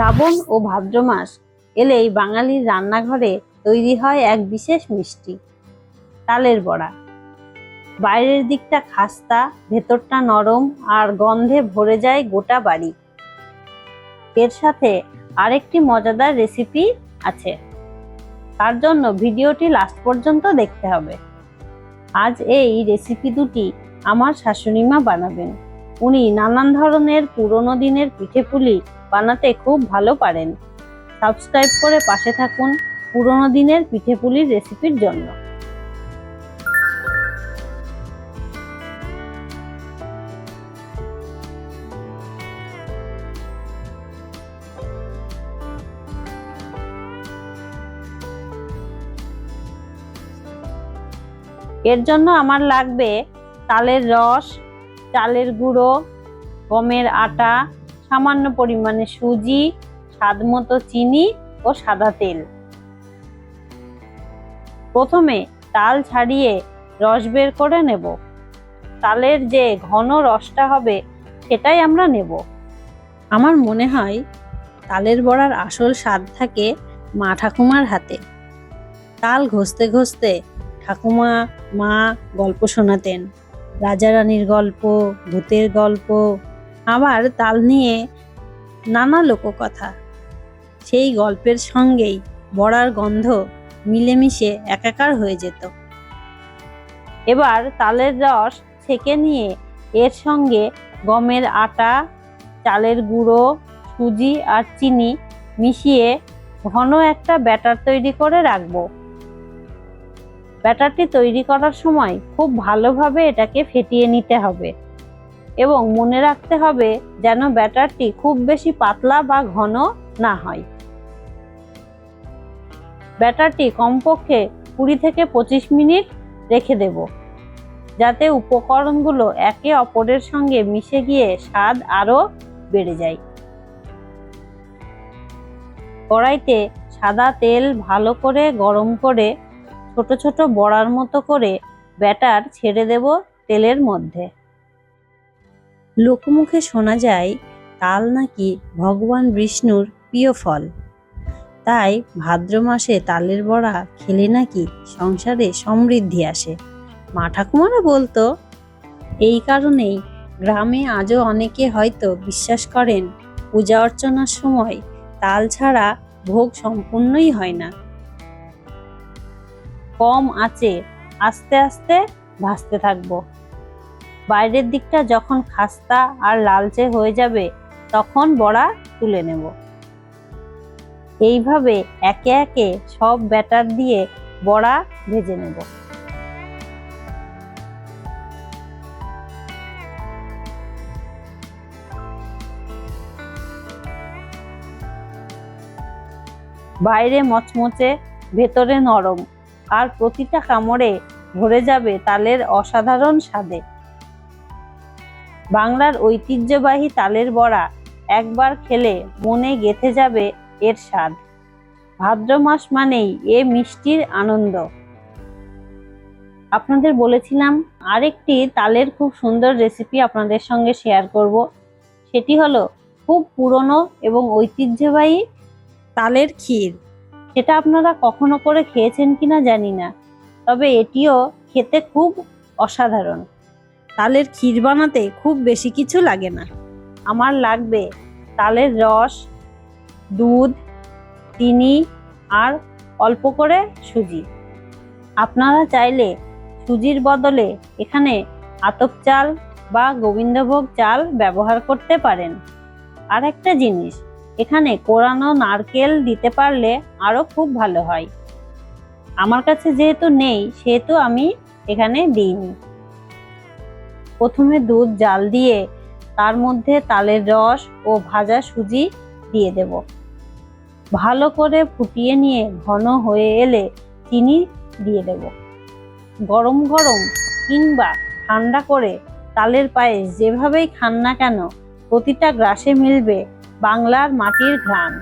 শ্রাবণ ও ভাদ্র মাস এলেই বাঙালির রান্নাঘরে তৈরি হয় এক বিশেষ মিষ্টি, তালের বড়া। বাইরের দিকটা খাস্তা, ভেতরটা নরম আর গন্ধে ভরে যায় গোটা বাড়ি। এর সাথে আরেকটি মজাদার রেসিপি আছে। তার জন্য ভিডিওটি লাস্ট পর্যন্ত দেখতে হবে। আজ এই রেসিপি দুটি আমার শাশুড়িমা বানাবেন। উনি নানান ধরনের পুরনো দিনের পিঠেপুলি বানাতে খুব ভালো পারেন। সাবস্ক্রাইব করে পাশে থাকুন পুরনো দিনের পিঠেপুলির রেসিপির জন্য। এর জন্য আমার লাগবে তালের রস, চালের গুঁড়ো, গমের আটা সামান্য পরিমাণে সুজি, স্বাদমতো চিনি ও সাদা তেল। প্রথমে তাল ছাড়িয়ে রস বের করে নেব। তালের যে ঘন রসটা হবে, সেটাই আমরা নেব। আমার মনে হয় তালের বড়ার আসল স্বাদ থাকে মা ঠাকুমার হাতে। তাল ঘষতে ঘষতে ঠাকুমা মা গল্প শোনাতেন। রাজা রানীর গল্প, ভূতের গল্প আবার তাল নিয়ে নানা লোককথা। সেই গল্পের সঙ্গেই বড়ার গন্ধ মিলেমিশে একাকার হয়ে যেত। এবার তালের রস ছেঁকে নিয়ে এর সঙ্গে গমের আটা, চালের গুঁড়ো, সুজি আর চিনি মিশিয়ে ঘন একটা ব্যাটার তৈরি করে রাখব। ব্যাটারটি তৈরি করার সময় খুব ভালোভাবে এটাকে ফেটিয়ে নিতে হবে। এবং মনে রাখতে হবে যেন ব্যাটারটি খুব বেশি পাতলা বা ঘন না হয়। ব্যাটারটি কমপক্ষে কুড়ি থেকে পঁচিশ মিনিট রেখে দেব, যাতে উপকরণগুলো একে অপরের সঙ্গে মিশে গিয়ে স্বাদ আরও বেড়ে যায়। কড়াইতে সাদা তেল ভালো করে গরম করে ছোট ছোট বড়ার মতো করে ব্যাটার ছেড়ে দেব তেলের মধ্যে। লোকমুখে শোনা যায়, তাল নাকি ভগবান বিষ্ণুর প্রিয় ফল। তাই ভাদ্র মাসে তালের বড়া খেলে নাকি সংসারে সমৃদ্ধি আসে। মা ঠাকুমারা বলতো, এই কারণেই গ্রামে আজও অনেকে হয়তো বিশ্বাস করেন, পূজা অর্চনার সময় তাল ছাড়া ভোগ সম্পূর্ণই হয় না। কম আঁচে আস্তে আস্তে ভাসতে থাকব। বাইরের দিকটা যখন খাস্তা আর লালচে হয়ে যাবে, তখন বড়া তুলে নেব। এইভাবে একে একে সব ব্যাটার দিয়ে বড়া ভেজে নেব। বাইরে মচমচে, ভেতরে নরম, আর প্রতিটা কামড়ে ভরে যাবে তালের অসাধারণ স্বাদে। বাংলার ঐতিহ্যবাহী তালের বড়া একবার খেলে মনে গেথে যাবে এর স্বাদ। ভাদ্র মাস মানেই এ মিষ্টির আনন্দ। আপনাদের বলেছিলাম আরেকটি তালের খুব সুন্দর রেসিপি আপনাদের সঙ্গে শেয়ার করব। সেটি হলো খুব পুরনো এবং ঐতিহ্যবাহী তালের ক্ষীর। সেটা আপনারা কখনো করে খেয়েছেন কিনা জানি না, তবে এটিও খেতে খুব অসাধারণ। তালের ক্ষীর বানাতে খুব বেশি কিছু লাগে না। আমার লাগবে তালের রস, দুধ, চিনি আর অল্প করে সুজি। আপনারা চাইলে সুজির বদলে এখানে আতপ চাল বা গোবিন্দভোগ চাল ব্যবহার করতে পারেন। আর একটা জিনিস, এখানে কোরানো নারকেল দিতে পারলে আরও খুব ভালো হয়। আমার কাছে যেহেতু নেই, সেহেতু আমি এখানে দিইনি। প্রথমে দুধ, জাল দিয়ে তার মধ্যে তালের রস ও ভাজা সুজি দিয়ে দেব। ভালো করে ফুটিয়ে নিয়ে ঘন হয়ে এলে চিনি দিয়ে দেব। গরম গরম কিংবা ঠান্ডা করে তালের পায়েস যেভাবেই খান না কেন, প্রতিটা গ্রাসে মিলবে বাংলার মাটির ঘ্রাণ।